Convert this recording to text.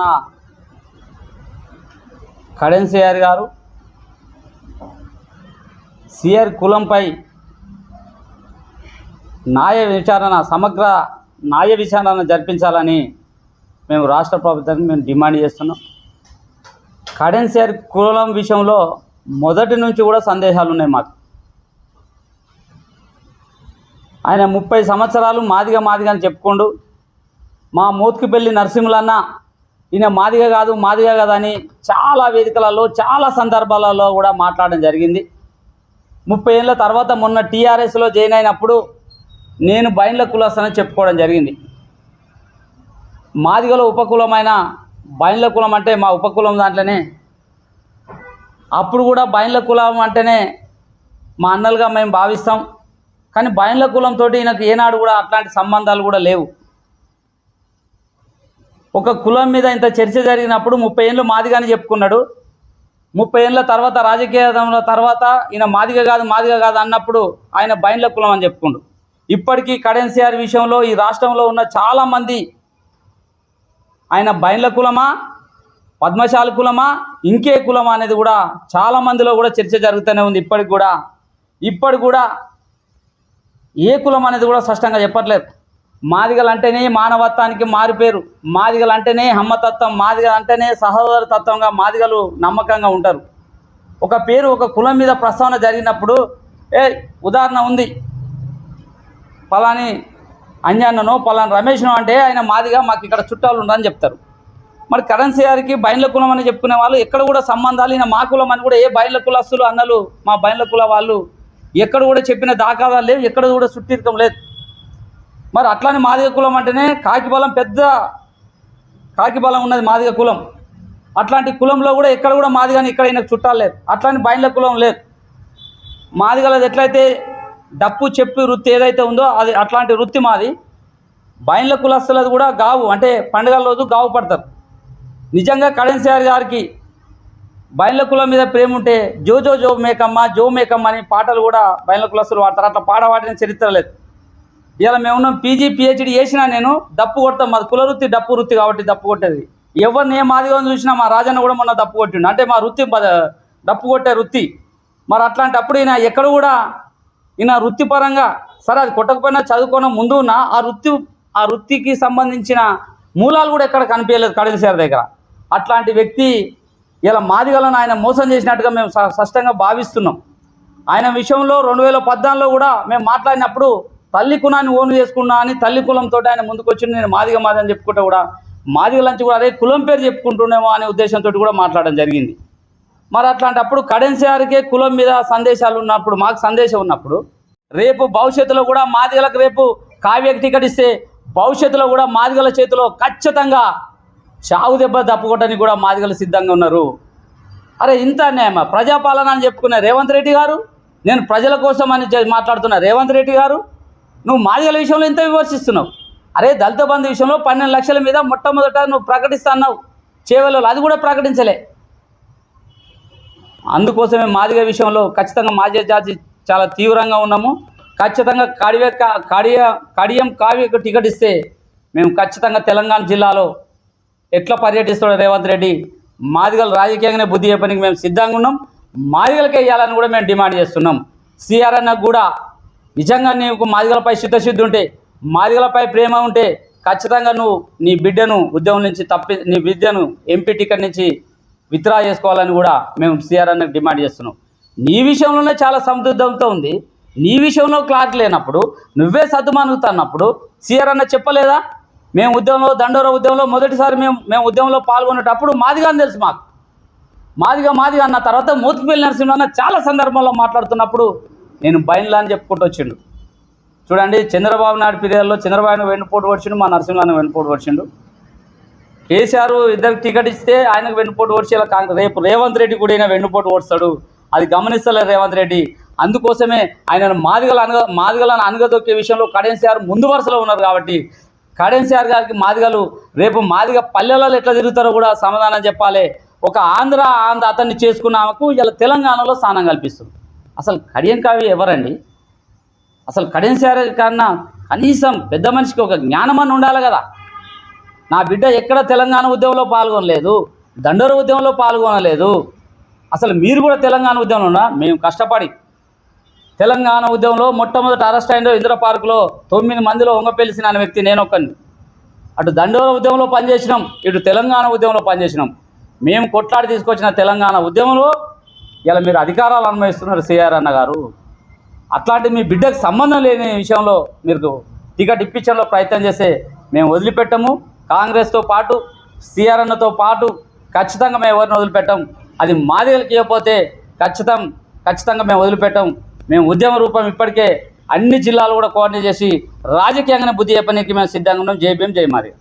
కడెన్సిఆర్ కడెన్ CR గారు CR కులంపై న్యాయ విచారణ సమగ్ర న్యాయ విచారణ జరిపించాలని మేము రాష్ట్ర ప్రభుత్వానికి మేము డిమాండ్ చేస్తున్నాం. కడెన్ సిఆర్ కులం విషయంలో మొదటి నుంచి కూడా సందేహాలు ఉన్నాయి మాకు. ఆయన ముప్పై సంవత్సరాలు మాదిగా మాదిగా అని చెప్పుకోండు మా మూతికిపల్లి నరసింహులన్న ఈయన మాదిగా కాదు మాదిగా కదా అని చాలా వేదికలలో చాలా సందర్భాలలో కూడా మాట్లాడడం జరిగింది. ముప్పై ఏళ్ళ తర్వాత మొన్న టీఆర్ఎస్లో జాయిన్ అయినప్పుడు నేను బైండ్ల కులస్తానని చెప్పుకోవడం జరిగింది. మాదిగలో ఉపకులమైన బైండ్ల కులం అంటే మా ఉపకులం దాంట్లోనే అప్పుడు కూడా బైండ్ల కులం అంటేనే మా అన్నలుగా మేము భావిస్తాం. కానీ బైండ్ల కులంతో ఈయనకు ఏనాడు కూడా అట్లాంటి సంబంధాలు కూడా లేవు. ఒక కులం మీద ఇంత చర్చ జరిగినప్పుడు ముప్పై ఏళ్ళు మాదిగాని చెప్పుకున్నాడు. ముప్పై ఏళ్ళ తర్వాత రాజకీయ తర్వాత ఈయన మాదిగ కాదు మాదిగ కాదు అన్నప్పుడు ఆయన బైండ్ల కులం అని చెప్పుకుండు. ఇప్పటికీ కడెన్సీఆర్ విషయంలో ఈ రాష్ట్రంలో ఉన్న చాలామంది ఆయన బైండ్ల కులమా పద్మశాలి కులమా ఇంకే కులమా అనేది కూడా చాలా మందిలో కూడా చర్చ జరుగుతూనే ఉంది. ఇప్పటికి కూడా ఇప్పటికి కూడా ఏ కులం అనేది కూడా స్పష్టంగా చెప్పట్లేదు. మాదిగలు అంటేనే మానవత్వానికి మారిపేరు. మాదిగలు అంటేనే హమ్మతత్వం. మాదిగలు అంటేనే సహోదర తత్వంగా మాదిగలు నమ్మకంగా ఉంటారు. ఒక పేరు ఒక కులం మీద ప్రస్తావన జరిగినప్పుడు ఏ ఉదాహరణ ఉంది. పలాని అంజన్ననో పలాని రమేష్నో అంటే ఆయన మాదిగా మాకు ఇక్కడ చుట్టాలు ఉండని చెప్తారు. మరి కరెన్సీ గారికి బయళ్ళ కులం అని చెప్పుకునే వాళ్ళు ఎక్కడ కూడా సంబంధాలు ఈయన మా కులం అని కూడా ఏ బయన్ల కులస్తులు అన్నలు మా బయళ్ళ కుల వాళ్ళు ఎక్కడ కూడా చెప్పిన దాఖాదాలు లేవు ఎక్కడ కూడా సుట్టిరకం లేదు. మరి అట్లానే మాదిగ కులం అంటేనే కాకిబలం పెద్ద కాకిబలం ఉన్నది మాదిగ కులం. అట్లాంటి కులంలో కూడా ఎక్కడ కూడా మాదిగాని ఇక్కడ ఈయనకు చుట్టాలు లేదు అట్లాంటి బయళ్ళ కులం లేదు మాదిగలది ఎట్లయితే డప్పు చెప్పి వృత్తి ఏదైతే ఉందో అది అట్లాంటి వృత్తి మాది. బయళ్ళ కులస్తులది కూడా గావు అంటే పండుగల రోజు గావు పడతారు. నిజంగా కడెన్సీఆర్ గారికి బయళ్ళ కులం మీద ప్రేమ ఉంటే జో జో జో మేకమ్మ జో మేకమ్మ అని పాటలు కూడా బయళ్ళ కులస్తులు పాడతారు. అట్లా పాడవాడిన చరిత్ర లేదు. ఇలా మేము ఉన్నాం పీజీ పిహెచ్డి చేసినా నేను డప్పు కొడతాం. మాది కుల వృత్తి డప్పు వృత్తి కాబట్టి దప్పు కొట్టేది. ఎవరిని ఏ మాదిగా చూసినా మా రాజన్న కూడా మొన్న దప్పు కొట్టిండు. అంటే మా వృత్తి పద- డప్పు కొట్టే వృత్తి. మరి అట్లాంటప్పుడు ఈయన ఎక్కడ కూడా ఈయన వృత్తిపరంగా సరే అది కొట్టకపోయినా చదువుకోన ముందు ఉన్న ఆ వృత్తి ఆ వృత్తికి సంబంధించిన మూలాలు కూడా ఎక్కడ కనిపించలేదు కడిల్ దగ్గర. అట్లాంటి వ్యక్తి ఇలా మాదిగలను ఆయన మోసం చేసినట్టుగా మేము స- స్పష్టంగా భావిస్తున్నాం. ఆయన విషయంలో రెండు వేల పద్నాలుగులో కూడా మేము మాట్లాడినప్పుడు తల్లి కులాన్ని ఓను చేసుకున్నా అని తల్లి కులంతో ఆయన ముందుకొచ్చి నేను మాదిగ మాది అని చెప్పుకుంటే కూడా మాదిగ నుంచి కూడా అదే కులం పేరు చెప్పుకుంటున్నామో అనే ఉద్దేశంతో కూడా మాట్లాడడం జరిగింది. మరి అట్లాంటప్పుడు కడెన్సీఆర్కే కులం మీద సందేశాలు ఉన్నప్పుడు మాకు సందేశం ఉన్నప్పుడు రేపు భవిష్యత్తులో కూడా మాదిగలకు రేపు కావ్యకి టికెట్ ఇస్తే భవిష్యత్తులో కూడా మాదిగల చేతిలో ఖచ్చితంగా చావు దెబ్బ తప్పుకోవటానికి కూడా మాదిగలు సిద్ధంగా ఉన్నారు. అరే ఇంత అన్యాయమా? ప్రజాపాలన అని చెప్పుకున్న రేవంత్ రెడ్డి గారు నేను ప్రజల కోసం అని మాట్లాడుతున్న రేవంత్ రెడ్డి గారు నువ్వు మాదిగల విషయంలో ఇంత విమర్శిస్తున్నావు? అరే దళిత బంధు విషయంలో పన్నెండు లక్షల మీద మొట్టమొదట నువ్వు ప్రకటిస్తున్నావు చేవలలో అది కూడా ప్రకటించలే. అందుకోసమే మాదిగ విషయంలో ఖచ్చితంగా మాదిగ జాతి చాలా తీవ్రంగా ఉన్నాము. ఖచ్చితంగా కాడియ కాడియ కడియం కావ్యకు టికెట్ ఇస్తే మేము ఖచ్చితంగా తెలంగాణ జిల్లాలో ఎట్లా పర్యటిస్తాడో రేవంత్ రెడ్డి మాదిగలు రాజకీయంగానే బుద్ధి చెప్పడానికి మేము సిద్ధంగా ఉన్నాం. మాదిగలకే వేయాలని కూడా మేము డిమాండ్ చేస్తున్నాం. సిఆర్ఎన్ కూడా నిజంగా నీకు మాదిగలపై చిత్తశుద్ధి ఉంటే మాదిగలపై ప్రేమ ఉంటే ఖచ్చితంగా నువ్వు నీ బిడ్డను ఉద్యోగం నుంచి తప్పి నీ విద్యను ఎంపీ టికెట్ నుంచి విత్డ్రా చేసుకోవాలని కూడా మేము సిఆర్ అన్నకు డిమాండ్ చేస్తున్నాం. నీ విషయంలోనే చాలా సందిగ్ధంతో ఉంది. నీ విషయంలో క్లారిటీ లేనప్పుడు నువ్వే సర్దుమనుగుతున్నప్పుడు సిఆర్ అన్న చెప్పలేదా? మేము ఉద్యమంలో దండోర ఉద్యమంలో మొదటిసారి మేము మేము ఉద్యమంలో పాల్గొనేటప్పుడు మాదిగా అని తెలుసు మాకు. మాదిగా మాదిగా అన్న తర్వాత మూతిపల్లి నరసింహ అన్న చాలా సందర్భంలో మాట్లాడుతున్నప్పుడు నేను బయలులా అని చెప్పుకుంటూ వచ్చిండు. చూడండి చంద్రబాబు నాయుడు పీరియడ్లో చంద్రబాబు వెన్నుపోటు వచ్చిండు మా నరసింహన్న వెన్నుపోటు వచ్చిండు కేసీఆర్ ఇద్దరికి టికెట్ ఇస్తే ఆయనకు వెన్నుపోటు ఓడిచి ఇలా కాంగ్రెస్ రేపు రేవంత్ రెడ్డి కూడా ఈయన వెన్నుపోటు ఓడిస్తాడు అది గమనిస్తలేదు రేవంత్ రెడ్డి. అందుకోసమే ఆయన మాదిగల అనగ మాదిగలను అనగదొక్కే విషయంలో కడెన్సీఆర్ ముందు వరుసలో ఉన్నారు కాబట్టి కడెన్సీఆర్ గారికి మాదిగలు రేపు మాదిగ పల్లెలలో ఎట్లా తిరుగుతారో కూడా సమాధానం చెప్పాలి. ఒక ఆంధ్ర ఆంధ్ర అతన్ని చేసుకున్నామకు ఇలా తెలంగాణలో స్థానం కల్పిస్తుంది. అసలు కడియం కావి ఎవరండి? అసలు కడెన్సీఆర్ కన్నా కనీసం పెద్ద మనిషికి ఒక జ్ఞానం అని ఉండాలి కదా. నా బిడ్డ ఎక్కడ తెలంగాణ ఉద్యమంలో పాల్గొనలేదు దండోర ఉద్యమంలో పాల్గొనలేదు. అసలు మీరు కూడా తెలంగాణ ఉద్యమంలో మేము కష్టపడి. తెలంగాణ ఉద్యమంలో మొట్టమొదటి అరెస్ట్ అయిన ఇందిరా పార్కులో తొమ్మిది మందిలో ఉంగపెలిసిన వ్యక్తి నేను ఒక్కని అటు దండోర ఉద్యమంలో పనిచేసినాం ఇటు తెలంగాణ ఉద్యమంలో పనిచేసినాం. మేము కొట్లాడి తీసుకొచ్చిన తెలంగాణ ఉద్యమంలో ఇలా మీరు అధికారాలు అనుభవిస్తున్నారు సిఆర్ అన్న గారు. అట్లాంటి మీ బిడ్డకు సంబంధం లేని విషయంలో మీరు టికెట్ ఇప్పించడంలో ప్రయత్నం చేస్తే మేము వదిలిపెట్టము. కాంగ్రెస్తో పాటు సిఆర్ అన్నతో పాటు ఖచ్చితంగా మేము ఎవరిని వదిలిపెట్టాం. అది మాదిగలకి ఇవ్వకపోతే ఖచ్చితం ఖచ్చితంగా మేము వదిలిపెట్టాం. మేము ఉద్యమ రూపం ఇప్పటికే అన్ని జిల్లాలు కూడా కోఆర్డినేట్ చేసి రాజకీయంగానే బుద్ధి చెప్పనీకి మేము సిద్ధంగా ఉన్నాం. జై భీం జై మాదిగ